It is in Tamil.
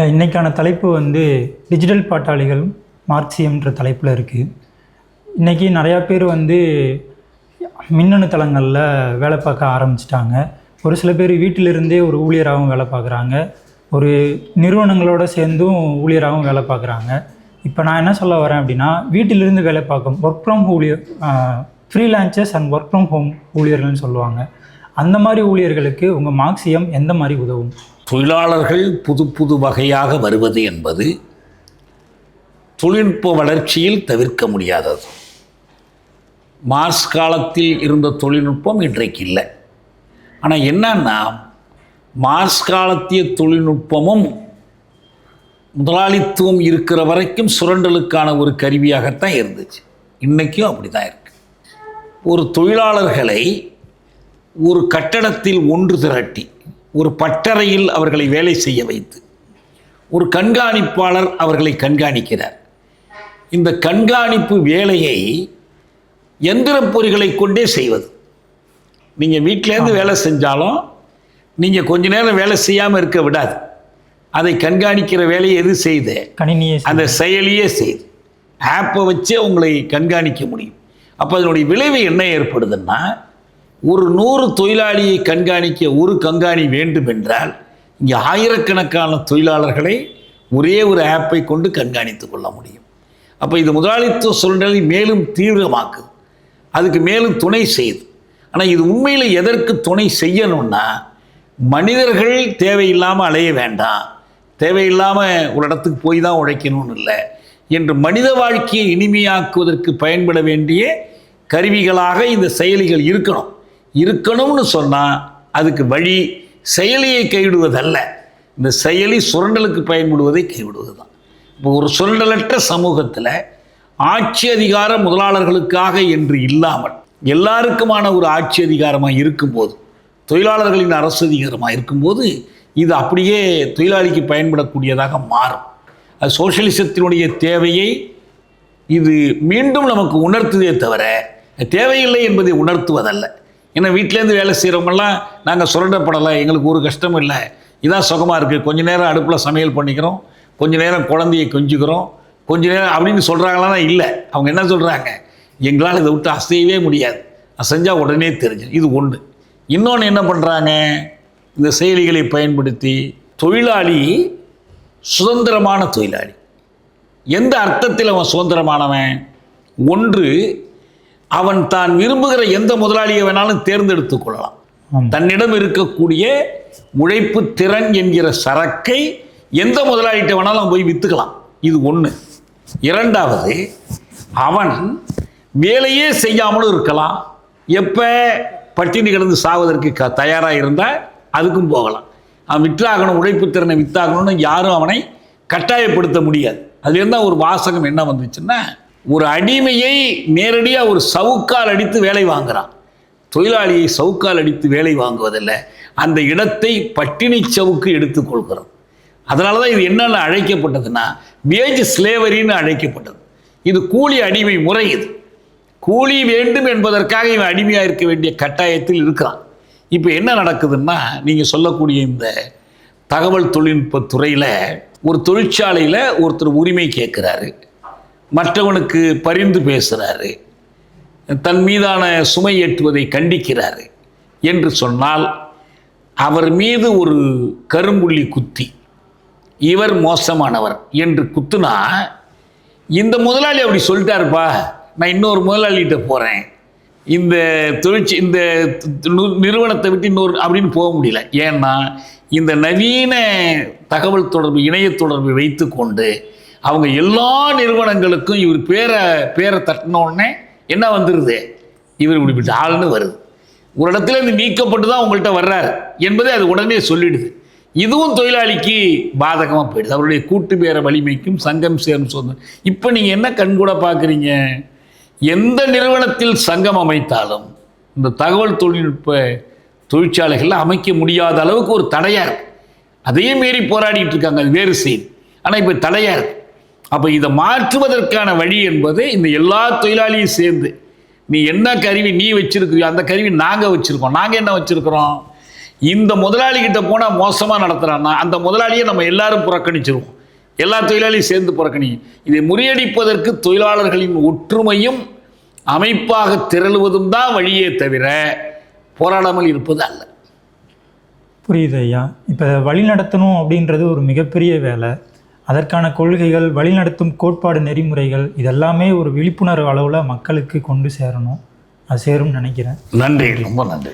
இன்றைக்கான தலைப்பு வந்து டிஜிட்டல் பாட்டாளிகள் மார்க்சியம்ன்ற தலைப்பில் இருக்குது இன்றைக்கி நிறையா பேர் வந்து மின்னணு தளங்களில் வேலை பார்க்க ஆரம்பிச்சிட்டாங்க. ஒரு சில பேர் வீட்டிலிருந்தே ஒரு ஊழியராகவும் வேலை பார்க்குறாங்க. ஒரு நிறுவனங்களோட சேர்ந்தும் ஊழியராகவும் வேலை பார்க்குறாங்க. இப்போ நான் என்ன சொல்ல வரேன் அப்படின்னா வீட்டிலிருந்து வேலை பார்க்கும் ஒர்க் ஃப்ரம் ஊழியர் freelancers and work from home ஊழியர்கள்னு சொல்லுவாங்க. அந்த மாதிரி ஊழியர்களுக்கு உங்கள் மார்க்சியம் எந்த மாதிரி உதவும்? தொழிலாளர்கள் புது புது வகையாக வருவது என்பது தொழில்நுட்ப வளர்ச்சியில் தவிர்க்க முடியாதது. மார்ஸ் காலத்தில் இருந்த தொழில்நுட்பம் இன்றைக்கு இல்லை. ஆனால் என்னன்னா மார்ஸ் காலத்திய தொழில்நுட்பமும் முதலாளித்துவம் இருக்கிற வரைக்கும் சுரண்டலுக்கான ஒரு கருவியாகத்தான் இருந்துச்சு. இன்றைக்கும் அப்படி தான் இருக்கு. ஒரு தொழிலாளர்களை ஒரு கட்டடத்தில் ஒன்று திரட்டி ஒரு பட்டறையில் அவர்களை வேலை செய்ய வைத்து ஒரு கண்காணிப்பாளர் அவர்களை கண்காணிக்கிறார். இந்த கண்காணிப்பு வேலையை எந்திரப் பொறிகளை கொண்டே செய்வது. நீங்கள் வீட்டிலேருந்து வேலை செஞ்சாலும் நீங்கள் கொஞ்ச நேரம் வேலை செய்யாமல் இருக்க விடாது. அதை கண்காணிக்கிற வேலையை எது செய்து? கணினியை அந்த செயலியே செய்து. ஆப்பை வச்சே உங்களை கண்காணிக்க முடியும். அப்போ அதனுடைய விளைவு என்ன ஏற்படுதுன்னா ஒரு நூறு தொழிலாளியை கண்காணிக்க ஒரு கண்காணி வேண்டும் என்றால் இங்கே ஆயிரக்கணக்கான தொழிலாளர்களை ஒரே ஒரு ஆப்பை கொண்டு கண்காணித்து கொள்ள முடியும். அப்போ இது முதலாளித்துவ சூழ்நிலை மேலும் தீவிரமாக்குது. அதுக்கு மேலும் துணை செய்யுது. ஆனால் இது உண்மையில் எதற்கு துணை செய்யணும்னா மனிதர்கள் தேவையில்லாமல் அலைய வேண்டாம் தேவையில்லாமல் ஒரு இடத்துக்கு போய் தான் உழைக்கணும்னு இல்லை என்று மனித வாழ்க்கையை இனிமையாக்குவதற்கு பயன்பட வேண்டிய கருவிகளாக இந்த செயலிகள் இருக்கணும். இருக்கணும்னு சொன்னால் அதுக்கு வழி செயலியை கைவிடுவதல்ல. இந்த செயலி சுரண்டலுக்கு பயன்படுவதை கைவிடுவது தான் இப்போ ஒரு சுரண்டலற்ற சமூகத்தில் ஆட்சி அதிகார முதலாளர்களுக்காக என்று இல்லாமல் எல்லாருக்குமான ஒரு ஆட்சி அதிகாரமாக இருக்கும்போது தொழிலாளர்களின் அரசு அதிகாரமாக இருக்கும்போது இது அப்படியே தொழிலாளிக்கு பயன்படக்கூடியதாக மாறும். அது சோசியலிசத்தினுடைய தேவையை இது மீண்டும் நமக்கு உணர்த்துதே தவிர தேவையில்லை என்பதை உணர்த்துவதல்ல. ஏன்னா வீட்டிலேருந்து வேலை செய்கிறவங்கெல்லாம் நாங்கள் சுரண்டப்படலை எங்களுக்கு ஒரு கஷ்டமும் இல்லை. இதான் சுகமாக இருக்குது கொஞ்ச நேரம் அடுப்பில் சமையல் பண்ணிக்கிறோம். கொஞ்ச நேரம் குழந்தையை கொஞ்சிக்கிறோம். கொஞ்ச நேரம் அப்படின்னு சொல்கிறாங்களான்னா இல்லை. அவங்க என்ன சொல்கிறாங்க எங்களால் இதை விட்டு அசையவே முடியாது. செஞ்சால் உடனே தெரிஞ்சு இது ஒன்று இன்னொன்று என்ன பண்ணுறாங்க இந்த செயலிகளை பயன்படுத்தி தொழிலாளி சுதந்திரமான தொழிலாளி. எந்த அர்த்தத்தில் அவன் சுதந்திரமானவன்? ஒன்று அவன் தான் விரும்புகிற எந்த முதலாளியை வேணாலும் தேர்ந்தெடுத்து கொள்ளலாம். தன்னிடம் இருக்கக்கூடிய உழைப்பு திறன் என்கிற சரக்கை எந்த முதலாளிகிட்ட வேணாலும் போய் விற்றுக்கலாம் இது ஒன்று இரண்டாவது அவன் வேலையே செய்யாமலும் இருக்கலாம். எப்போ பட்டினி கிடந்து சாவதற்கு க தயாராக இருந்தால் அதுக்கும் போகலாம். அவன் விற்றாகணும் உழைப்பு திறனை வித்தாகணும்னு யாரும் அவனை கட்டாயப்படுத்த முடியாது. அதுலேருந்து ஒரு வாசகம் என்ன வந்துச்சுன்னா ஒரு அடிமையை நேரடியாக ஒரு சவுக்கால் அடித்து வேலை வாங்குறான். தொழிலாளியை சவுக்கால் அடித்து வேலை வாங்குவதில்லை. அந்த இடத்தை பட்டினி சவுக்கு எடுத்துக்கொள்கிறது அதனால தான் இது என்னென்ன அழைக்கப்பட்டதுன்னா வேஜ் ஸ்லேவரின்னு அழைக்கப்பட்டது. இது கூலி அடிமை முறை இது. கூலி வேண்டும் என்பதற்காக இவன் அடிமையாக இருக்க வேண்டிய கட்டாயத்தில் இருக்கிறான். இப்போ என்ன நடக்குதுன்னா நீங்கள் சொல்லக்கூடிய இந்த தகவல் தொழில்நுட்ப துறையில் ஒரு தொழிற்சாலையில் ஒருத்தர் உரிமை கேட்குறாரு. மற்றவனுக்கு பரிந்து பேசுகிறாரு தன் மீதான சுமை ஏற்றுவதை கண்டிக்கிறாரு என்று சொன்னால் அவர் மீது ஒரு கரும்புள்ளி குத்தி இவர் மோசமானவர் என்று குத்துனா இந்த முதலாளி அப்படி சொல்லிட்டாருப்பா நான் இன்னொரு முதலாளிகிட்ட போகிறேன் இந்த தொழிற்சி இந்த நு- நிறுவனத்தை விட்டு இன்னொரு அப்படின்னு போக முடியல. ஏன்னா இந்த நவீன தகவல் தொடர்பு இணைய தொடர்பை வைத்துக்கொண்டு அவங்க எல்லா நிறுவனங்களுக்கும் இவர் பேரை பேரை தட்டினோடனே என்ன வந்துடுது இவர் இப்படிப்பட்ட ஆள்னு வருது. ஒரு இடத்துல இருந்து நீக்கப்பட்டு தான் உங்கள்கிட்ட வர்றாரு என்பதை அது உடனே சொல்லிடுது. இதுவும் தொழிலாளிக்கு பாதகமாக போயிடுது. அவருடைய கூட்டு பேர வலிமைக்கும் சங்கம் சேரும் சொந்தம் இப்போ நீங்கள் என்ன கண்கூட பார்க்குறீங்க? எந்த நிறுவனத்தில் சங்கம் அமைத்தாலும் இந்த தகவல் தொழில்நுட்ப தொழிற்சாலைகளில் அமைக்க முடியாத அளவுக்கு ஒரு தடையாக இருக்குது அதையும் மீறி போராடிட்டு இருக்காங்க. அது வேறு செய்தி ஆனால் இப்போ தடையாக இருக்குது அப்போ இதை மாற்றுவதற்கான வழி என்பது இந்த எல்லா தொழிலாளியும் சேர்ந்து நீ என்ன கருவி நீ வச்சிருக்கிறியோ அந்த கருவி நாங்கள் வச்சுருக்கோம். நாங்கள் என்ன வச்சுருக்கிறோம்? இந்த முதலாளிகிட்ட போனால் மோசமாக நடத்துகிறான்னா அந்த முதலாளியை நம்ம எல்லாரும் புறக்கணிச்சிருவோம். எல்லா தொழிலாளியும் சேர்ந்து புறக்கணி இதை முறியடிப்பதற்கு தொழிலாளர்களின் ஒற்றுமையும் அமைப்பாக திரளுவதும் தான் வழியே தவிர போராடாமல் இருப்பது அல்ல. புரியுது ஐயா. இப்போ வழி நடத்தணும் அப்படின்றது ஒரு மிகப்பெரிய வேலை. அதற்கான கொள்கைகள் வழிநடத்தும் கோட்பாடு நெறிமுறைகள் இதெல்லாமே ஒரு விழிப்புணர்வு அளவில் மக்களுக்கு கொண்டு சேரணும். அது சேரும்னு நினைக்கிறேன். நன்றி ரொம்ப நன்றி.